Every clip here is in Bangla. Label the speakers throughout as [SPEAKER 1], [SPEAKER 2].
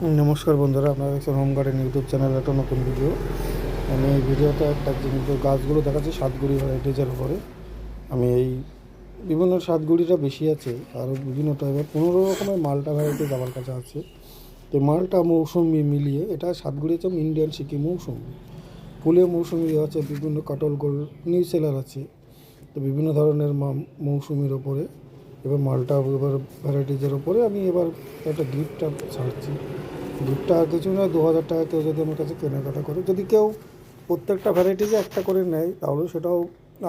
[SPEAKER 1] নমস্কার বন্ধুরা, আপনারা দেখছেন হোম গার্ডেন ইউটিউব চ্যানেল একটা নতুন ভিডিও আমি এই ভিডিওতে একটা জিনিস গাছগুলো দেখাচ্ছি সাতগুড়ি ভ্যারাইটিজের উপরে। আমি এই বিভিন্ন সাতগুড়িটা বেশি আছে, আরও বিভিন্ন টাইপের পনেরো রকমের মালটা ভ্যারাইটিজ আমার কাছে আছে। তো মালটা মৌসুমি মিলিয়ে, এটা সাতগুড়ি হচ্ছে ইন্ডিয়ান সিকিম মৌসুমি। ফুলে মৌসুমি আছে, বিভিন্ন কাটল গোল নিউ সেলার আছে। তো বিভিন্ন ধরনের মৌসুমির ওপরে এবার মালটা এবার ভ্যারাইটিজের ওপরে আমি এবার একটা গিফটটা ছাড়ছি। গিফটটা আর কিছু না দু হাজার টাকা কেউ যদি আমার কাছে কেনাকাটা করে। যদি কেউ প্রত্যেকটা ভ্যারাইটিজে একটা করে নেয়, তাহলে সেটাও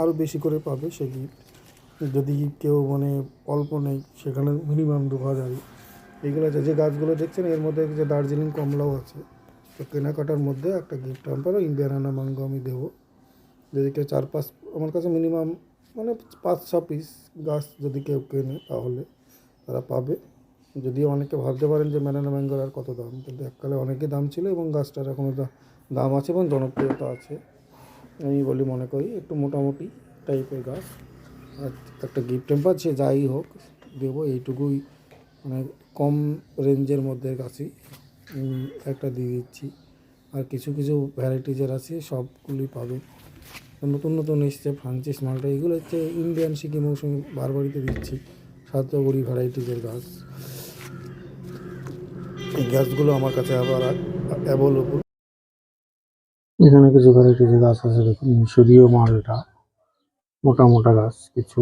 [SPEAKER 1] আরও বেশি করে পাবে সে গিফট যদি কেউ মানে অল্প নেই, সেখানে মিনিমাম দু হাজারই। এইগুলো আছে যে গাছগুলো দেখছেন, এর মধ্যে যে দার্জিলিং কমলাও আছে। তো কেনাকাটার মধ্যে একটা গিফট হ্যাম্পার ইন্ডিয়ান আনা মাঙ্গো আমি দেবো। যদি কেউ চার পাঁচ, আমার কাছে মিনিমাম মানে পাঁচ ছ পিস গাছ যদি কেউ কেনে, তাহলে তারা পাবে। যদিও অনেকে ভাবতে পারেন যে ম্যানানা ম্যাঙ্গোর আর কত দাম, কিন্তু এককালে অনেকই দাম ছিল এবং গাছটার এখনও দাম আছে এবং জনপ্রিয়তা আছে। আমি বলি মনে করি একটু মোটামুটি টাইপের গাছ। আর একটা গিফট টেম্পার সে যাই হোক, দেবো এইটুকুই। মানে কম রেঞ্জের মধ্যে গাছই একটা দিয়ে দিচ্ছি। আর কিছু কিছু ভ্যারাইটিজের আছে, সবগুলি পাবেন নতুন নতুন এসছে ফ্রান্সিস মালটা এগুলো হচ্ছে ইন্ডিয়ান সিকি মৌসুমি বারবারিতে দিচ্ছি। সাতগুড়ি ভ্যারাইটিজের গাছ। এই গাছগুলো আমার কাছে আবার অ্যাভেলেবল এখানে কিছু ভ্যারাইটিজের গাছ আছে, দেখুন, মিশরীয় মালটা, মোটা মোটা গাছ কিছু।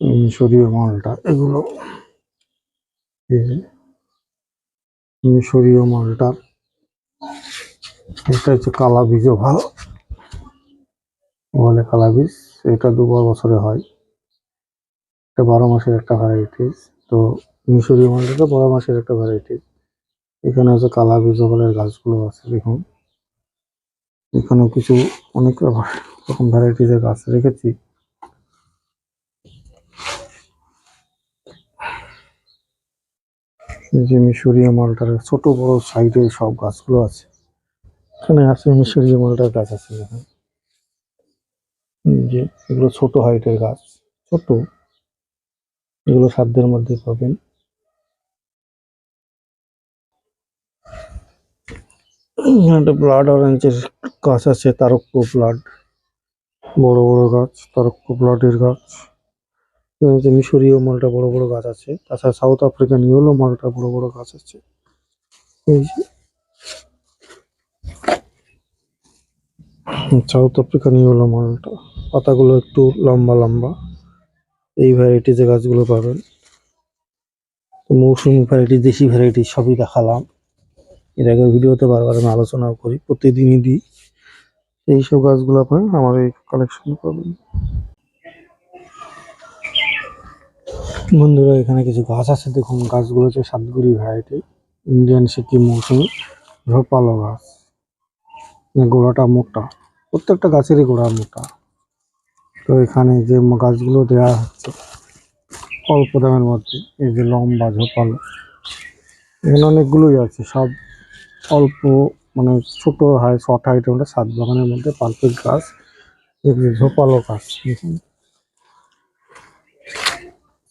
[SPEAKER 1] মিশরীয় মালটা, এগুলো মিশরীয় মালটা, এটা হচ্ছে কালা বীজও ভালো বলে কালা বীজ, এটা দু বছরে হয়। এটা বারো মাসের একটা ভ্যারাইটিস তো মিশরীয় মালটা বারো মাসের একটা ভ্যারাইটি এখানে হচ্ছে কালা বীজ বলের গাছগুলো আছে, দেখুন। এখানেও কিছু অনেক রকম ভ্যারাইটিসের গাছ রেখেছি। যে মিশরীয় মালটার ছোট বড় সাইডে সব গাছগুলো আছে। এখানে আছে মিশরীয় মালটার গাছ আছে, দেখুন। যে এগুলো ছোট হাইটের গাছ, ছোট। এগুলো সাধ্যের মধ্যে পাবেন। একটা ব্লাড অরেঞ্জের গাছ আছে তারক্য ব্লাড বড় বড় গাছ তারক্য ব্লাডের গাছ। যে মিশরীয় মালটা বড় বড় গাছ আছে, তাছাড়া সাউথ আফ্রিকান ইয়েলো মালটা বড় বড় গাছ আছে। এই যে। সাউথ আফ্রিকান ইয়েলো মালটা। পাতাগুলো একটু লম্বা লম্বা। এই ভ্যারাইটিজে গাছগুলো পাবেন। মৌসুমি ভ্যারাইটি দেশি ভ্যারাইটি সবই দেখালাম। এর আগে ভিডিওতে বারবার আমি আলোচনাও করি, প্রতিদিনই দিই। এইসব গাছগুলো আপনার আমার এই কালেকশন পাবেন। বন্ধুরা, এখানে কিছু গাছ আছে, দেখুন, গাছগুলো হচ্ছে সাতগুড়ি ভ্যারাইটি ইন্ডিয়ান সিকিম মৌসুমি ঝোপালো গাছ। গোড়াটা মোটা, প্রত্যেকটা গাছেরই গোড়া মোটা। তো এখানে যে গাছগুলো দেওয়া হচ্ছে, অল্প দামের মধ্যে, এই যে লম্বা ঝোপালো, এখানে অনেকগুলোই আছে, সব অল্প মানে ছোট হাই শর্ট হাইটের মধ্যে সাত বাগানের মধ্যে পারফেক্ট গাছ যে ঝোপালো গাছ, দেখুন।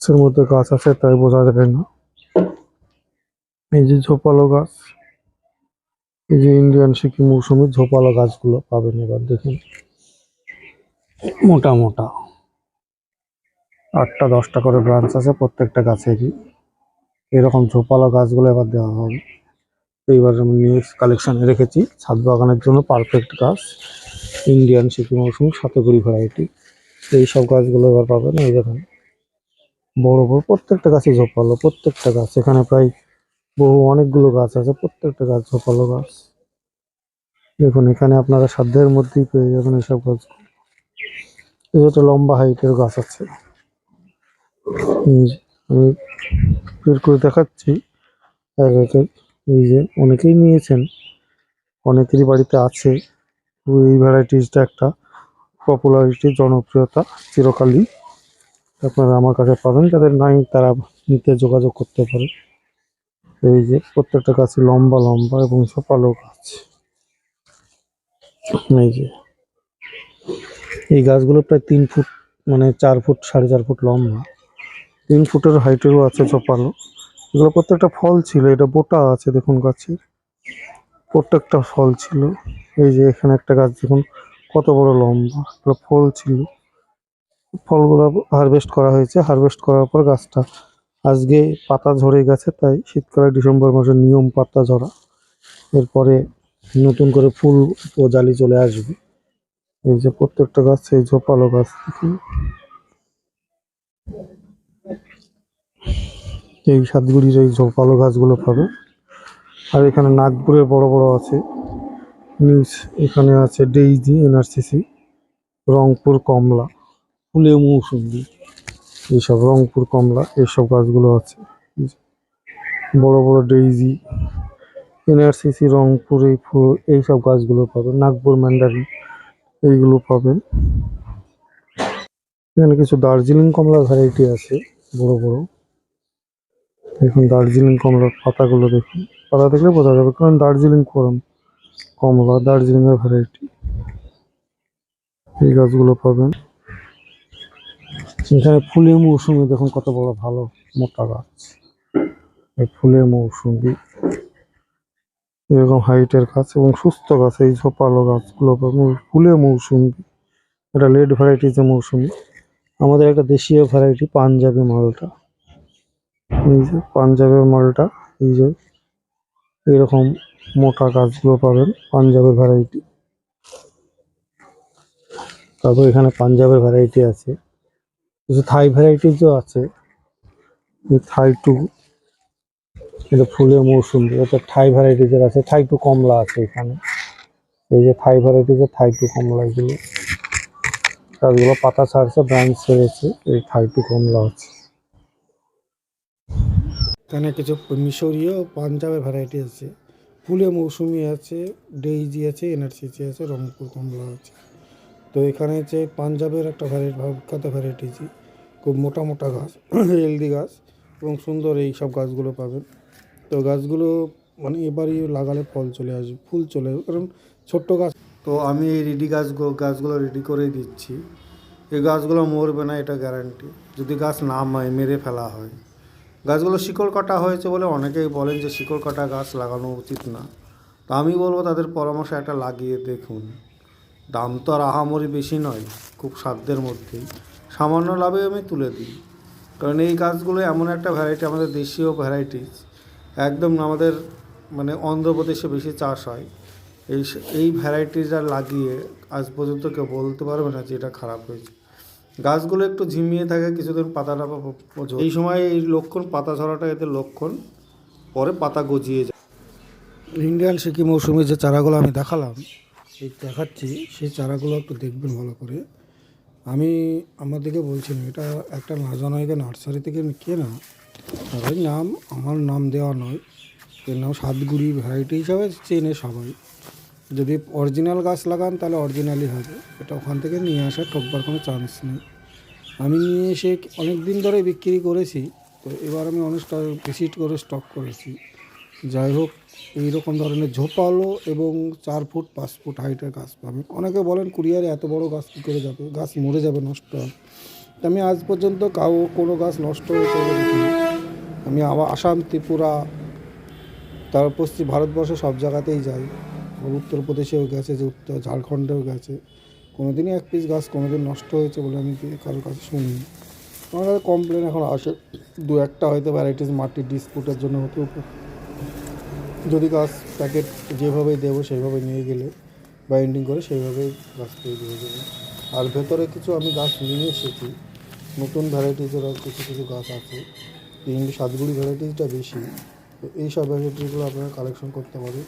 [SPEAKER 1] গাছের মধ্যে গাছ আছে, তাই বোঝা যায় না। এই যে ঝোপালো গাছ, এই যে ইন্ডিয়ান সিকিম মৌসুমি ঝোপালো গাছগুলো পাবেন এবার, দেখুন। মোটা মোটা। আটটা, দশটা করে ব্রাঞ্চ আছে প্রত্যেকটা গাছেরই। এরকম ঝোপালো গাছগুলো এবার দেওয়া হবে। তো এবার আমি নিয়ে কালেকশনে রেখেছি। ছাদ বাগানের জন্য পারফেক্ট গাছ। ইন্ডিয়ান সিকিম মৌসুমি সাতগুড়ি ভ্যারাইটি এই সব গাছগুলো এবার পাবেন, এই দেখুন। বড় বড় প্রত্যেকটা গাছই ঝোপালো, প্রত্যেকটা গাছ। এখানে প্রায় বহু অনেকগুলো গাছ আছে, প্রত্যেকটা গাছ ঝোপালো গাছ। দেখুন, এখানে আপনারা সাধ্যের মধ্যেই পেয়ে যাবেন এইসব গাছ এই যে একটা লম্বা হাইটের গাছ আছে। আমি বের করে দেখাচ্ছি। এক এই যে অনেকেই নিয়েছেন, অনেকেরই বাড়িতে আছে। এই ভ্যারাইটিসটা একটা পপুলারিটি জনপ্রিয়তা চিরকালই। আপনারা আমার কাছে পাবেন, যাদের নাই তারা নিতে যোগাযোগ করতে পারে। এই যে প্রত্যেকটা গাছ লম্বা লম্বা এবং ঝোপালো গাছ। এই যে এই গাছগুলো প্রায় তিন ফুট মানে চার ফুট, সাড়ে চার ফুট লম্বা। তিন ফুটের হাইটেরও আছে ঝোপালো এগুলো প্রত্যেকটা ফল ছিল, এটা বোটা আছে দেখুন গাছের। প্রত্যেকটা ফল ছিল। এই যে এখানে একটা গাছ দেখুন, কত বড় লম্বা, এগুলো ফল ছিল। ফলগুলো হারভেস্ট করা হয়েছে। হারভেস্ট করার পর গাছটা আজকে পাতা ঝরে গেছে, তাই শীতকালে ডিসেম্বর মাসের নিয়ম পাতা ঝরা। এরপরে নতুন করে ফুল ও জালি চলে আসবে। এই যে প্রত্যেকটা গাছ এই ঝোপালো গাছ দেখুন। এই সাতগুড়ির এই ঝোপালো গাছগুলো পাবে। আর এখানে নাগপুরের বড় বড় আছে। নিউজ এখানে আছে ডেইজি, এনআরসিসি, রংপুর কমলা, ফুলে মৌসুমি। এইসব রংপুর কমলা, এইসব গাছগুলো আছে। বড় বড় ডেইজি, এনআরসিসি, রংপুর, এই ফুল, এইসব গাছগুলো পাবেন নাগপুর ম্যান্ডারিন এইগুলো পাবেন এখানে কিছু দার্জিলিং কমলা ভ্যারাইটি আছে, বড় বড়। দেখুন দার্জিলিং কমলার পাতাগুলো দেখুন। পাতা দেখলে বোঝা যাবে, কারণ দার্জিলিং করম কমলা দার্জিলিং এর ভ্যারাইটি এই গাছগুলো পাবেন। এখানে ফুলের মৌসুমি দেখুন কত বড় ভালো মোটা গাছ। এই মৌসুমি। এরকম হাইটের গাছ এবং সুস্থ গাছ, এই ঝোপালো গাছগুলো পাবেন। ফুলের মৌসুমি, এটা লেড ভ্যারাইটিজ মৌসুমি। আমাদের একটা দেশীয় ভ্যারাইটি পাঞ্জাবি মালটা। এই যে পাঞ্জাবের মালটা, এই যে এরকম মোটা গাছগুলো পাবেন, পাঞ্জাবের ভ্যারাইটি তারপর এখানে পাঞ্জাবের ভ্যারাইটি আছে। কিছু থাই ভ্যারাইটিজও আছে। থাই টু, এটা ফুলের মৌসুম, এটা থাই ভ্যারাইটিজের আছে। থাই টু কমলা আছে এখানে। এই যে থাই ভ্যারাইটিজের থাই টু কমলা এগুলো। গাছগুলো পাতা ছাড়ছে ব্রাঞ্চ ছেড়েছে, এই থাই টু কমলা আছে। এখানে কিছু মিশরীয় পাঞ্জাবের ভ্যারাইটি আছে। ফুলে মৌসুমি আছে, ডেইজি আছে, এনআরসিসি আছে, রংপুর, কমলা আছে। তো এখানে যে পাঞ্জাবের একটা ভ্যারাইটি বিখ্যাত ভ্যারাইটিজি খুব মোটা মোটা গাছ হেলদি গাছ এবং সুন্দর এই সব গাছগুলো পাবেন। তো গাছগুলো মানে এবারই লাগালে ফল চলে আসবে, ফুল চলে আসবে, কারণ ছোট্ট গাছ। তো আমি এই রেডি গাছগুলো গাছগুলো রেডি করে দিচ্ছি। এই গাছগুলো মরবে না, এটা গ্যারান্টি যদি গাছ না মায় মেরে ফেলা হয়। গাছগুলো শিকড় কাটা হয়েছে বলে অনেকেই বলেন যে শিকড় কাটা গাছ লাগানো উচিত না। তো আমি বলব তাদের পরামর্শ একটা লাগিয়ে দেখুন। দাম তো আর আহামরি বেশি নয়, খুব সাধ্যের মধ্যেই। সামান্য লাভে আমি তুলে দিই। কারণ এই গাছগুলো এমন একটা ভ্যারাইটি আমাদের দেশীয় ভ্যারাইটিস একদম আমাদের মানে অন্ধ্রপ্রদেশে বেশি চাষ হয়। এই এই ভ্যারাইটিটা লাগিয়ে আজ পর্যন্ত কেউ বলতে পারবে না যে এটা খারাপ হয়েছে। গাছগুলো একটু ঝিমিয়ে থাকে কিছুদিন পাতাটা প- প- এই সময় এই লক্ষণ, পাতা ঝরাটা এতে লক্ষণ। পরে পাতা গজিয়ে যায়। ইন্ডিয়ান সিকিম মৌসুমি যে চারাগুলো আমি দেখালাম, এই দেখাচ্ছি, সেই চারাগুলো একটু দেখবেন ভালো করে। আমি আমাদেরকে বলছি এটা একটা না জানাইকে নার্সারি থেকে কেনা। সবাই নাম, আমার নাম দেওয়া নয়। এর নাম সাতগুড়ি ভ্যারাইটি হিসাবে চেনে সবাই। যদি অরিজিনাল গাছ লাগান, তাহলে অরিজিনালই হবে। এটা ওখান থেকে নিয়ে আসা ঠকবার কোনো চান্স নেই। আমি নিয়ে এসে অনেক দিন ধরে বিক্রি করেছি, তো এবার আমি অনেকটা বেশি করে স্টক করেছি। যাই হোক এই রকম ধরনের ঝোপালো এবং চার ফুট, পাঁচ ফুট হাইটের গাছ পাবেন। অনেকে বলেন, কুরিয়ারে এত বড় গাছ কী করে যাবে? গাছ মরে যাবে, নষ্ট হবে। আমি আজ পর্যন্ত কাউ কোনো গাছ নষ্ট দেখিনি। আমি আবার আসাম, ত্রিপুরা তার পশ্চিম ভারতবর্ষে সব জায়গাতেই যাই। উত্তরপ্রদেশেও গেছে, যে উত্তর ঝাড়খণ্ডেও গেছে। কোনোদিনই এক পিস গাছ কোনোদিন নষ্ট হয়েছে বলে আমি কারোর কাছে শুনিনি। আমার কাছে কমপ্লেন এখন আসে। দু একটা হয়তো ভ্যারাইটিস মাটির ডিসপুটের জন্য হতেও যদি গাছ প্যাকেট যেভাবে দেবো সেইভাবে নিয়ে গেলে বাইন্ডিং করে সেইভাবেই গাছ তৈরি হয়ে যাবে। আর ভেতরে কিছু আমি গাছ নিয়ে এসেছি। নতুন ভ্যারাইটিসের আর কিছু কিছু গাছ আছে। ইংলিশ সাতগুড়ি ভ্যারাইটিসটা বেশি। এই সব ভ্যারাইটিসগুলো আপনারা কালেকশন করতে পারেন।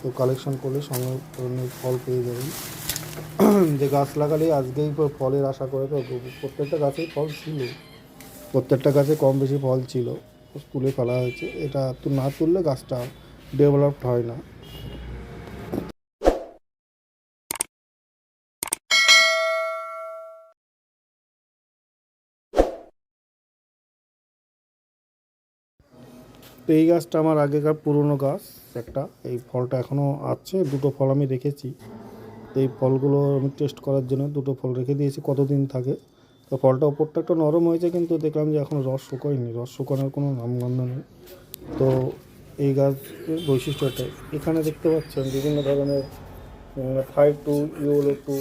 [SPEAKER 1] তো কালেকশন করলে সঙ্গে ধরনের ফল পেয়ে যাবেন। যে গাছ লাগালেই আজকেই ফলের আশা করে তো প্রত্যেকটা গাছেই ফল ছিল। প্রত্যেকটা গাছে কম বেশি ফল ছিল। তুলে ফেলা হয়েছে। এটা তো না তুললে গাছটা ডেভেলপড হয় না। এই গাছটা আমার আগেকার পুরনো গাছ। একটা। এই ফলটা এখনও আছে, দুটো ফল আমি রেখেছি। তো এই ফলগুলো আমি টেস্ট করার জন্য দুটো ফল রেখে দিয়েছি, কতদিন থাকে? তো ফলটা ওপরটা একটু নরম হয়েছে, কিন্তু দেখলাম যে এখন রস শুকোয়নি। রস শুকানোর কোনো নামগন্ধ নেই। তো এই গাছের বৈশিষ্ট্য এটাই এখানে দেখতে পাচ্ছেন বিভিন্ন ধরনের Thai to yellow to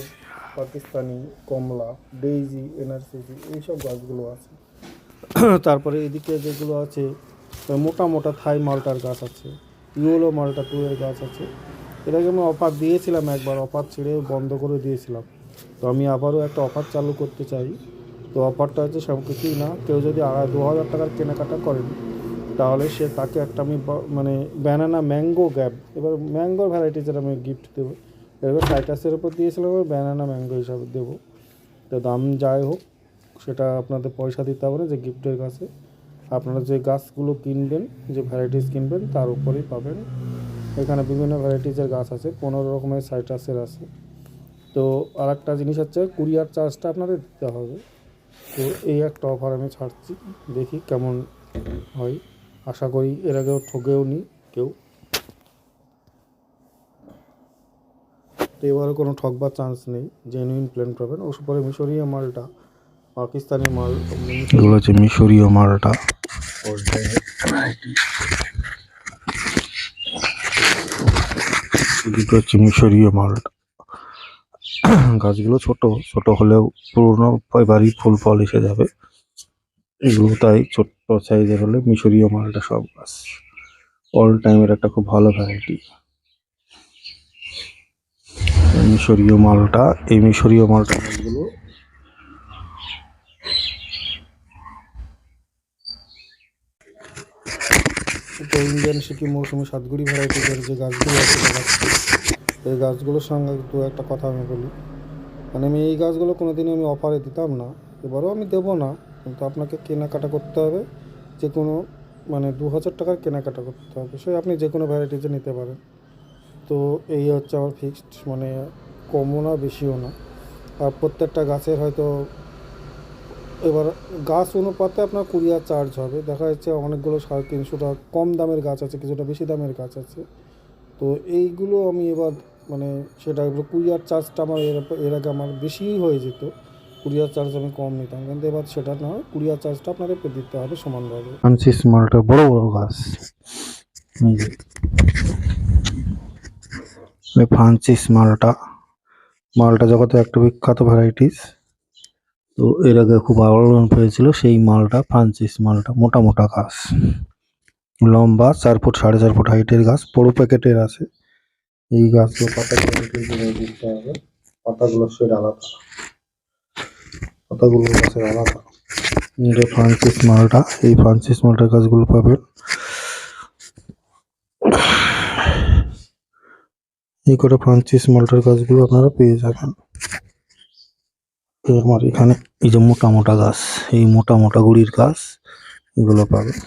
[SPEAKER 1] Pakistani, Kamala, daisy, NRCG, এইসব গাছগুলো আছে। তারপরে এদিকে যেগুলো আছে, মোটা মোটা থাই মালটার গাছ আছে। ইউলো মালটা টু এর গাছ আছে। এটাকে আমি অফার দিয়েছিলাম একবার অফার ছেড়ে বন্ধ করে দিয়েছিলাম। তো আমি আবারও একটা অফার চালু করতে চাই। তো অফারটা হচ্ছে সব কিছুই না, কেউ যদি আড়াই দু হাজার টাকার কেনাকাটা করেন, তাহলে সে তাকে একটা আমি মানে ব্যানানা ম্যাঙ্গো গ্যাপ এবার ম্যাঙ্গোর ভ্যারাইটিজের আমি গিফট দেবো। এবার সাইটাসের উপর দিয়েছিলাম, এবার ব্যানানা ম্যাঙ্গো হিসাবে দেবো। তো দাম যাই হোক, সেটা আপনাদের পয়সা দিতে হবে না যে গিফটের কাছে। আপনারা যে গাছগুলো কিনবেন, যে ভ্যারাইটিস কিনবেন, তার উপরেই পাবেন। এখানে বিভিন্ন ভ্যারাইটিসের গাছ আছে, পনেরো রকমের সাইট্রাসের আছে। তো আর একটা জিনিস হচ্ছে কুরিয়ার চার্জটা আপনাদের দিতে হবে। তো এই একটা অফার আমি ছাড়ছি, দেখি কেমন হয়। আশা করি এর আগেও ঠকেও নি কেউ। তো এবারে কোনো ঠকবার চান্স নেই জেনুইন প্ল্যান পাবেন। ওর পরে মিশরীয় মালটা পাকিস্তানি মাল
[SPEAKER 2] এগুলো হচ্ছে মিশরীয় মালটা। হচ্ছে মিশরীয় মালটা। গাছগুলো ছোট ছোট হলেও পুরনো এবারই ফুল ফল এসে যাবে। এগুলো তাই ছোট্ট সাইজের হলে মিশরীয় মালটা সব গাছ অল টাইমের একটা খুব ভালো ভ্যারাইটি মিশরীয় মালটা, এই মিশরীয় মালটা গাছগুলো
[SPEAKER 1] তো ইন্ডিয়ান সিকিম মৌসুমি সাতগুড়ি ভ্যারাইটিজের যে গাছগুলো আছে এই গাছগুলোর সঙ্গে দু একটা কথা আমি বলি। মানে আমি এই গাছগুলো কোনো দিনই আমি অফারে দিতাম না। এবারেও আমি দেবো না, কিন্তু আপনাকে কেনাকাটা করতে হবে। যে কোনো মানে দু হাজার টাকার কেনাকাটা করতে হবে। সে আপনি যে কোনো ভ্যারাইটিজে নিতে পারেন। তো এই হচ্ছে আমার ফিক্সড মানে কমও না, বেশিও না। আর প্রত্যেকটা গাছের হয়তো এবার গাছ অনুপাতে আপনার কুরিয়ার চার্জ হবে। দেখা যাচ্ছে অনেকগুলো সাড়ে তিনশো টাকা কম দামের গাছ আছে, কিছুটা বেশি দামের গাছ আছে। তো এইগুলো আমি এবার মানে সেটা কুরিয়ার চার্জটা আমার এর এর আগে আমার বেশিই হয়ে যেত। কুরিয়ার চার্জ আমি কম নিতাম। কিন্তু এবার সেটা না কুরিয়ার চার্জটা আপনাদের দিতে হবে সমানভাবে।
[SPEAKER 2] ফ্রান্সিস মালটা বড় বড় গাছ। ফ্রান্সিস মালটা মালটা জগতে একটা বিখ্যাত ভ্যারাইটিস তো এর আগে খুব আলোড়ন পেয়েছিল সেই মালটা ফ্রান্সিস মালটা, মোটা মোটা গাছ লম্বা চার ফুট, সাড়ে চার ফুট হাইটের গাছ বড় প্যাকেটের আছে। এই গাছগুলো পাতাগুলো দিতে হবে। পাতাগুলো সেট আলাদা। পাতাগুলো গাছের আলাদা। এটা ফ্রান্সিস মালটা, এই ফ্রান্সিস মালটার গাছগুলো পাবেন। এই করে ফ্রান্সিস মালটার গাছগুলো আপনারা পেয়ে যাবেন। আমার এখানে এই যে মোটা মোটা গাছ এই মোটা মোটা গুড়ির গাছ এগুলো পাবেন